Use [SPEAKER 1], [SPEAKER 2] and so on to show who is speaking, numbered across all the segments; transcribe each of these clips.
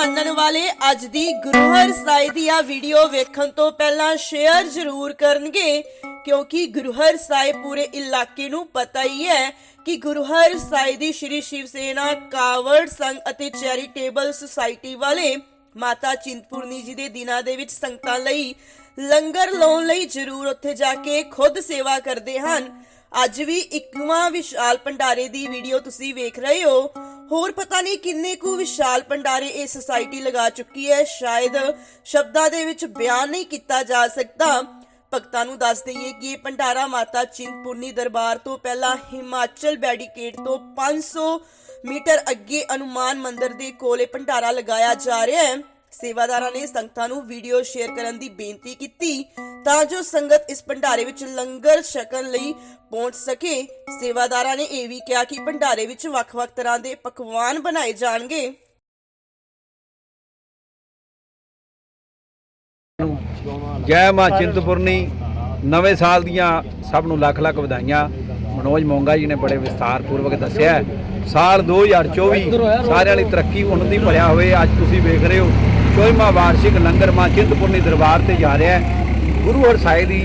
[SPEAKER 1] ਮੰਨਣ ਵਾਲੇ ਅੱਜ ਦੀ ਗੁਰੂ ਹਰਸਾਈ ਦੀ ਆ ਵੀਡੀਓ ਵੇਖਣ ਤੋਂ ਪਹਿਲਾਂ ਸ਼ੇਅਰ ਜ਼ਰੂਰ ਕਰਨਗੇ, ਕਿਉਂਕਿ ਗੁਰੂ ਹਰਸਾਈ ਪੂਰੇ ਇਲਾਕੇ ਨੂੰ ਪਤਾ ਹੀ ਹੈ ਕਿ ਗੁਰੂ ਹਰਸਾਈ ਦੀ ਸ਼੍ਰੀ ਸ਼ਿਵ ਸੇਨਾ, ਕਾਵੜ ਸੰਘ ਅਤੇ ਚੈਰੀਟੇਬਲ ਸੁਸਾਇਟੀ ਵਾਲੇ ਮਾਤਾ ਚਿੰਤਪੁਰਨੀ ਜੀ ਦੇ ਦਿਨਾਂ ਦੇ ਵਿੱਚ ਸੰਗਤਾਂ ਲਈ ਲੰਗਰ ਲਾਉਣ ਲਈ ਜ਼ਰੂਰ ਉੱਥੇ ਜਾ ਕੇ ਖੁਦ ਸੇਵਾ ਕਰਦੇ ਹਨ। ਅੱਜ ਵੀ ਇੱਕਵਾਂ ਵਿਸ਼ਾਲ ਭੰਡਾਰੇ ਦੀ ਵੀਡੀਓ ਤੁਸੀਂ ਵੇਖ ਰਹੇ ਹੋ। ਹੋਰ ਪਤਾ ਨਹੀਂ ਕਿੰਨੇ ਕੁ ਵਿਸ਼ਾਲ ਭੰਡਾਰੇ ਇਹ ਸੁਸਾਇਟੀ ਲਗਾ ਚੁੱਕੀ ਹੈ। ਸ਼ਾਇਦ ਸ਼ਬਦਾਂ ਦੇ ਵਿੱਚ ਬਿਆਨ ਨਹੀਂ ਕੀਤਾ ਜਾ ਸਕਦਾ। ਭਗਤਾਂ ਨੂੰ ਦੱਸ ਦਈਏ ਕਿ ਇਹ ਭੰਡਾਰਾ ਮਾਤਾ ਚਿੰਤਪੁਰਨੀ ਦਰਬਾਰ ਤੋਂ ਪਹਿਲਾਂ ਹਿਮਾਚਲ ਬੈਰੀਕੇਡ ਤੋਂ 500 ਮੀਟਰ ਅੱਗੇ ਅਨੁਮਾਨ ਮੰਦਿਰ ਦੇ ਕੋਲੇ ਭੰਡਾਰਾ ਲਗਾਇਆ ਜਾ ਰਿਹਾ ਹੈ। ਸੇਵਾਦਾਰਾਂ ਨੇ ਸੰਗਤਾਂ ਨੂੰ ਵੀਡੀਓ ਸ਼ੇਅਰ ਕਰਨ ਦੀ ਬੇਨਤੀ ਕੀਤੀ ਤਾਂ ਜੋ ਸੰਗਤ ਇਸ ਭੰਡਾਰੇ ਵਿੱਚ ਲੰਗਰ ਛਕਣ ਲਈ ਪਹੁੰਚ ਸਕੇ। ਸੇਵਾਦਾਰਾਂ ਨੇ ਇਹ ਵੀ ਕਿਹਾ ਕਿ ਭੰਡਾਰੇ ਵਿੱਚ ਵੱਖ-ਵੱਖ ਤਰ੍ਹਾਂ ਦੇ ਪਕਵਾਨ ਬਣਾਏ ਜਾਣਗੇ।
[SPEAKER 2] ਜੈ ਮਾਂ ਚਿੰਤਪੁਰਨੀ। ਨਵੇਂ ਸਾਲ ਦੀਆਂ ਸਭ ਨੂੰ ਲੱਖ ਲੱਖ ਵਧਾਈਆਂ। ਮਨੋਜ ਮੋਂਗਾ ਜੀ ਨੇ ਬੜੇ ਵਿਸਥਾਰ ਪੂਰਵਕ ਦੱਸਿਆ ਹੈ। ਸਾਲ 2024 ਸਾਰਿਆਂ ਲਈ ਤਰੱਕੀ ਉન્નਤੀ ਭਰਿਆ ਹੋਵੇ ਅੱਜ ਤੁਸੀਂ ਵੇਖ ਰਹੇ ਹੋ 24ਵਾਂ ਵਾਰਸ਼ਿਕ ਲੰਗਰ ਮਾਂ ਚਿੰਤਪੁਰਨੀ ਦਰਬਾਰ ਤੇ ਜਾ ਰਿਹਾ ਹੈ। ਗੁਰੂ ਹਰਸਾਏ ਦੀ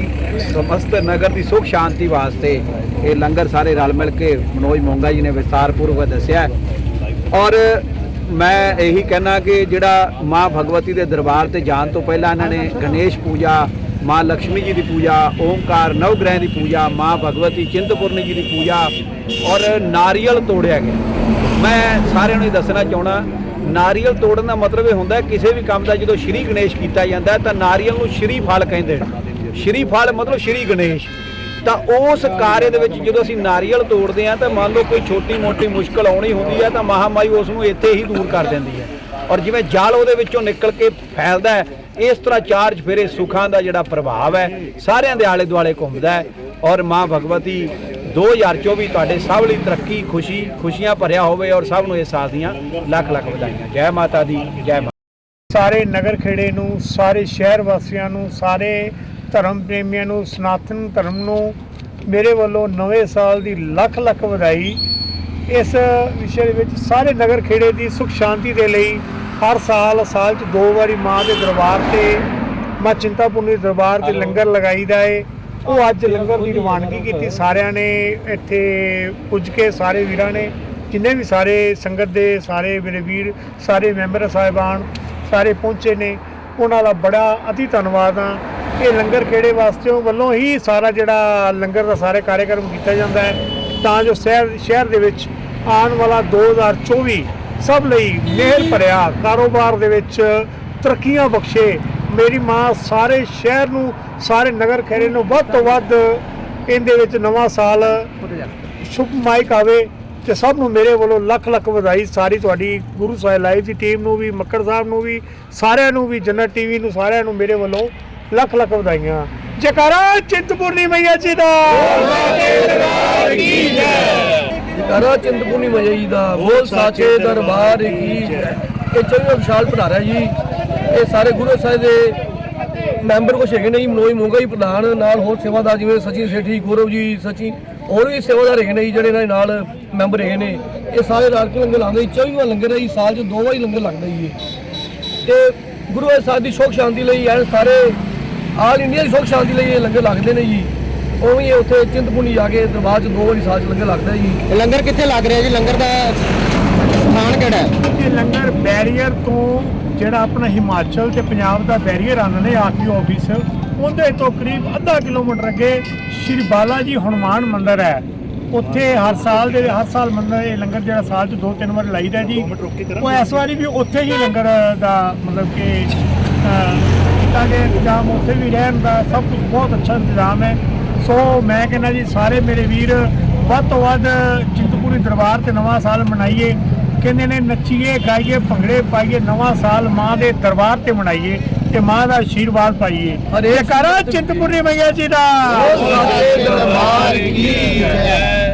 [SPEAKER 2] ਸਮਸਤ ਨਗਰ ਦੀ ਸੁਖ ਸ਼ਾਂਤੀ ਵਾਸਤੇ ਇਹ ਲੰਗਰ ਸਾਰੇ ਰਲ ਮਿਲ ਕੇ ਮਨੋਜ ਮੋਂਗਾ ਜੀ ਨੇ ਵਿਸਥਾਰ ਪੂਰਵਕ ਦੱਸਿਆ ਔਰ ਮੈਂ ਇਹੀ ਕਹਿਣਾ ਕਿ ਜਿਹੜਾ ਮਾਂ ਭਗਵਤੀ ਦੇ ਦਰਬਾਰ ਤੇ ਜਾਣ ਤੋਂ ਪਹਿਲਾਂ ਇਹਨਾਂ ਨੇ ਗਣੇਸ਼ ਪੂਜਾ, ਮਾਂ ਲక్ష్ਮੀ ਜੀ ਦੀ ਪੂਜਾ, ਓਮਕਾਰ ਨਵਗ੍ਰਹਿ ਦੀ ਪੂਜਾ, ਮਾਂ ਭਗਵਤੀ ਚਿੰਤਪੁਰਨੀ ਜੀ ਦੀ ਪੂਜਾ ਔਰ ਨਾਰੀਅਲ ਤੋੜਿਆ ਗਿਆ। ਮੈਂ ਸਾਰਿਆਂ ਨੂੰ ਇਹ ਦੱਸਣਾ ਚਾਹਣਾ ਨਾਰੀਅਲ ਤੋੜਨ ਦਾ ਮਤਲਬ ਇਹ ਹੁੰਦਾ ਕਿਸੇ ਵੀ ਕੰਮ ਦਾ ਜਦੋਂ ਸ਼੍ਰੀ ਗਣੇਸ਼ ਕੀਤਾ ਜਾਂਦਾ ਤਾਂ ਨਾਰੀਅਲ ਨੂੰ ਸ਼੍ਰੀ ਫਲ ਕਹਿੰਦੇ ਨੇ। ਸ਼੍ਰੀ ਫਲ ਮਤਲਬ ਸ਼੍ਰੀ ਗਣੇਸ਼। ਤਾਂ ਉਸ ਕਾਰੇ ਦੇ ਵਿੱਚ ਜਦੋਂ ਅਸੀਂ ਨਾਰੀਅਲ ਤੋੜਦੇ ਆ ਤਾਂ ਮੰਨ ਲਓ ਕੋਈ ਛੋਟੀ ਮੋਟੀ ਮੁਸ਼ਕਲ ਆਉਣੀ ਹੁੰਦੀ ਹੈ ਤਾਂ ਮਹਾਮਾਈ ਉਸ ਨੂੰ ਇੱਥੇ ਹੀ ਦੂਰ ਕਰ ਦਿੰਦੀ ਹੈ। ਔਰ ਜਿਵੇਂ ਜਲ ਉਹਦੇ ਵਿੱਚੋਂ ਨਿਕਲ ਕੇ ਫੈਲਦਾ ਹੈ, ਇਸ ਤਰ੍ਹਾਂ ਚਾਰ ਫੇਰੇ ਸੁੱਖਾਂ ਦਾ ਜਿਹੜਾ ਪ੍ਰਭਾਵ ਹੈ, ਸਾਰਿਆਂ ਦੇ ਆਲੇ ਦੁਆਲੇ ਘੁੰਮਦਾ ਹੈ। ਔਰ ਮਾਂ ਭਗਵਤੀ 2024 ਤੁਹਾਡੇ ਸਭ ਲਈ ਤਰੱਕੀ ਖੁਸ਼ੀ ਖੁਸ਼ੀਆਂ ਭਰਿਆ ਹੋਵੇ ਔਰ ਸਭ ਨੂੰ ਇਸ ਸਾਲ ਦੀਆਂ ਲੱਖ ਲੱਖ ਵਧਾਈਆਂ। ਜੈ ਮਾਤਾ ਦੀ ਜੈ ਮਾਤਾ
[SPEAKER 3] ਸਾਰੇ ਨਗਰ ਖੇੜੇ ਨੂੰ ਸਾਰੇ ਸ਼ਹਿਰ ਵਾਸੀਆਂ ਨੂੰ ਸਾਰੇ ਧਰਮ ਪ੍ਰੇਮੀਆਂ ਨੂੰ ਸਨਾਤਨ ਧਰਮ ਨੂੰ ਮੇਰੇ ਵੱਲੋਂ ਨਵੇਂ ਸਾਲ ਦੀ ਲੱਖ ਲੱਖ ਵਧਾਈ। ਇਸ ਵਿਸ਼ੇ ਦੇ ਵਿੱਚ ਸਾਰੇ ਨਗਰ ਖੇੜੇ ਦੀ ਸੁਖ ਸ਼ਾਂਤੀ ਦੇ ਲਈ ਹਰ ਸਾਲ ਸਾਲ 'ਚ ਦੋ ਵਾਰੀ ਮਾਂ ਦੇ ਦਰਬਾਰ ਤੇ ਮਾਂ ਚਿੰਤਾਪੁਰਨੀ ਦਰਬਾਰ ਤੇ ਲੰਗਰ ਲਗਾਈਦਾ ਏ। ਉਹ ਅੱਜ ਲੰਗਰ ਦੀ ਰਵਾਨਗੀ ਕੀਤੀ। ਸਾਰਿਆਂ ਨੇ ਇੱਥੇ ਪੁੱਜ ਕੇ, ਸਾਰੇ ਵੀਰਾਂ ਨੇ, ਜਿੰਨੇ ਵੀ ਸਾਰੇ ਸੰਗਤ ਦੇ, ਸਾਰੇ ਮੇਰੇ ਵੀਰ, ਸਾਰੇ ਮੈਂਬਰ ਸਾਹਿਬਾਨ, ਸਾਰੇ ਪਹੁੰਚੇ ਨੇ, ਉਹਨਾਂ ਦਾ ਬੜਾ ਅਤੀ ਧੰਨਵਾਦ ਆ ਇਹ ਲੰਗਰ ਖੇੜੇ ਵਾਸਤੇ? ਵੱਲੋਂ ਹੀ ਸਾਰਾ ਜਿਹੜਾ ਲੰਗਰ ਦਾ ਸਾਰੇ ਕਾਰਜਕ੍ਰਮ ਕੀਤਾ ਜਾਂਦਾ ਹੈ। ਤਾਂ ਜੋ ਸ਼ਹਿਰ ਸ਼ਹਿਰ ਦੇ ਵਿੱਚ ਆਉਣ ਵਾਲਾ 2024 ਸਭ ਲਈ ਮਿਹਰ ਭਰਿਆ, ਕਾਰੋਬਾਰ ਦੇ ਵਿੱਚ ਤਰੱਕੀਆਂ ਬਖਸ਼ੇ ਮੇਰੀ ਮਾਂ ਸਾਰੇ ਸ਼ਹਿਰ ਨੂੰ, ਸਾਰੇ ਨਗਰ ਖੇੜੇ ਨੂੰ ਵੱਧ ਤੋਂ ਵੱਧ ਇਹਦੇ ਵਿੱਚ ਨਵਾਂ ਸਾਲ ਸ਼ੁਭ ਆਵੇ ਤੇ ਸਭ ਨੂੰ ਮੇਰੇ ਵੱਲੋਂ ਲੱਖ ਲੱਖ ਵਧਾਈ। ਸਾਰੀ ਤੁਹਾਡੀ ਗੁਰੂ ਸਾਹਿਬ ਲਾਈਵ ਦੀ ਟੀਮ ਨੂੰ ਵੀ, ਮੱਕੜ ਸਾਹਿਬ ਨੂੰ ਵੀ, ਸਾਰਿਆਂ ਨੂੰ ਵੀ ਜੰਨਤ ਟੀਵੀ ਨੂੰ ਸਾਰਿਆਂ ਨੂੰ ਮੇਰੇ ਵੱਲੋਂ ਲੱਖ ਲੱਖ ਵਧਾਈਆਂ। ਜੈਕਾਰਾ ਚਿੰਤਪੁਰਨੀ ਮਈਆ ਜੀ ਦਾ।
[SPEAKER 4] ਕਰਾ ਚਿੰਤਪੁਰਨੀ ਮਜਈ ਦਾ। ਬੋਲ ਸਾਚੇ ਦਰਬਾਰ ਕੀ ਜੈ। ਇਹ ਚੌਵੀ ਵਿਸ਼ਾਲ ਭੰਡਾਰਾ ਜੀ। ਇਹ ਸਾਰੇ ਗੁਰੂ ਸਾਹਿਬ ਦੇ ਮੈਂਬਰ ਕੁਛ ਹੈਗੇ ਨੇ ਜੀ ਮਨੋਜ ਮੋਂਗਾ ਜੀ ਪ੍ਰਧਾਨ ਨਾਲ ਹੋਰ ਸੇਵਾਦਾਰ ਜਿਵੇਂ ਸਚਿਨ ਸੇਠੀ ਗੌਰਵ ਜੀ ਸਚਿਨ ਹੋਰ ਵੀ ਸੇਵਾਦਾਰ ਹੈਗੇ ਨੇ ਜੀ ਜਿਹੜੇ ਇਹਨਾਂ ਦੇ ਨਾਲ ਮੈਂਬਰ ਹੈਗੇ ਨੇ। ਇਹ ਸਾਰੇ ਰਲ ਕੇ ਲੰਗਰ ਲਾਉਂਦੇ ਜੀ 24ਵਾਂ ਲੰਗਰ ਹੈ ਜੀ ਸਾਲ 'ਚ ਦੋ ਵਾਰੀ ਲੰਗਰ ਲੱਗਦਾ ਜੀ। ਤੇ ਗੁਰੂ ਸਾਹਿਬ ਦੀ ਸੁਖ ਸ਼ਾਂਤੀ ਲਈ ਐਨ ਸਾਰੇ ਆਲ ਇੰਡੀਆ ਦੀ ਸੁਖ ਸ਼ਾਂਤੀ ਲਈ ਇਹ ਲੰਗਰ ਲੱਗਦੇ ਨੇ ਜੀ। ਉਵੇਂ ਹੀ ਉੱਥੇ ਚਿੰਤਪੁਰਨੀ ਜਾ ਕੇ ਦਰਬਾਰ 'ਚ ਦੋ ਵਾਰੀ ਸਾਲ 'ਚ ਲੰਗਰ ਲੱਗਦਾ ਜੀ।
[SPEAKER 5] ਲੰਗਰ ਕਿੱਥੇ ਲੱਗ ਰਿਹਾ ਜੀ? ਲੰਗਰ ਦਾ ਸਥਾਨ ਕਿਹੜਾ ਹੈ?
[SPEAKER 3] ਇਹ ਲੰਗਰ ਬੈਰੀਅਰ ਤੋਂ ਜਿਹੜਾ ਆਪਣਾ ਹਿਮਾਚਲ ਤੇ ਪੰਜਾਬ ਦਾ ਬੈਰੀਅਰ ਆਉਂਦਾ ਨੇ ਆਰਟੀ ਆਫਿਸ ਉਹਦੇ ਤੋਂ ਕਰੀਬ ਅੱਧਾ ਕਿਲੋਮੀਟਰ ਅੱਗੇ ਸ਼੍ਰੀ ਬਾਲਾ ਜੀ ਹਨੂਮਾਨ ਮੰਦਿਰ ਹੈ। ਉੱਥੇ ਹਰ ਸਾਲ ਦੇ ਹਰ ਸਾਲ ਮੰਦਿਰ ਇਹ ਲੰਗਰ ਜਿਹੜਾ ਸਾਲ 'ਚ ਦੋ ਤਿੰਨ ਵਾਰ ਲਾਈਦਾ ਜੀ। ਉਹ ਇਸ ਵਾਰੀ ਵੀ ਉੱਥੇ ਹੀ ਲੰਗਰ ਦਾ ਮਤਲਬ ਕਿ ਕੀਤਾ ਗਿਆ ਇੰਤਜ਼ਾਮ ਉੱਥੇ ਵੀ ਰਹਿਣ ਦਾ ਸਭ ਕੁਝ ਬਹੁਤ ਅੱਛਾ ਇੰਤਜ਼ਾਮ ਹੈ। ਸੋ ਮੈਂ ਕਹਿੰਦਾ ਜੀ ਸਾਰੇ ਮੇਰੇ ਵੀਰ ਵੱਧ ਤੋਂ ਵੱਧ ਚਿੰਤਪੁਰਨੀ ਦਰਬਾਰ ਤੇ ਨਵਾਂ ਸਾਲ ਮਨਾਈਏ। ਕਹਿੰਦੇ ਨੇ ਨੱਚੀਏ ਗਾਈਏ ਭੰਗੜੇ ਪਾਈਏ ਨਵਾਂ ਸਾਲ ਮਾਂ ਦੇ ਦਰਬਾਰ ਤੇ ਮਨਾਈਏ ਤੇ ਮਾਂ ਦਾ ਆਸ਼ੀਰਵਾਦ ਪਾਈਏ।
[SPEAKER 4] ਹਰੇ
[SPEAKER 3] ਜੈਕਾਰਾ ਚਿੰਤਪੁਰਨੀ ਮਈਆ ਜੀ ਦਾ।
[SPEAKER 4] ਸਾਚੇ ਦਰਬਾਰ ਕੀ ਜੈ।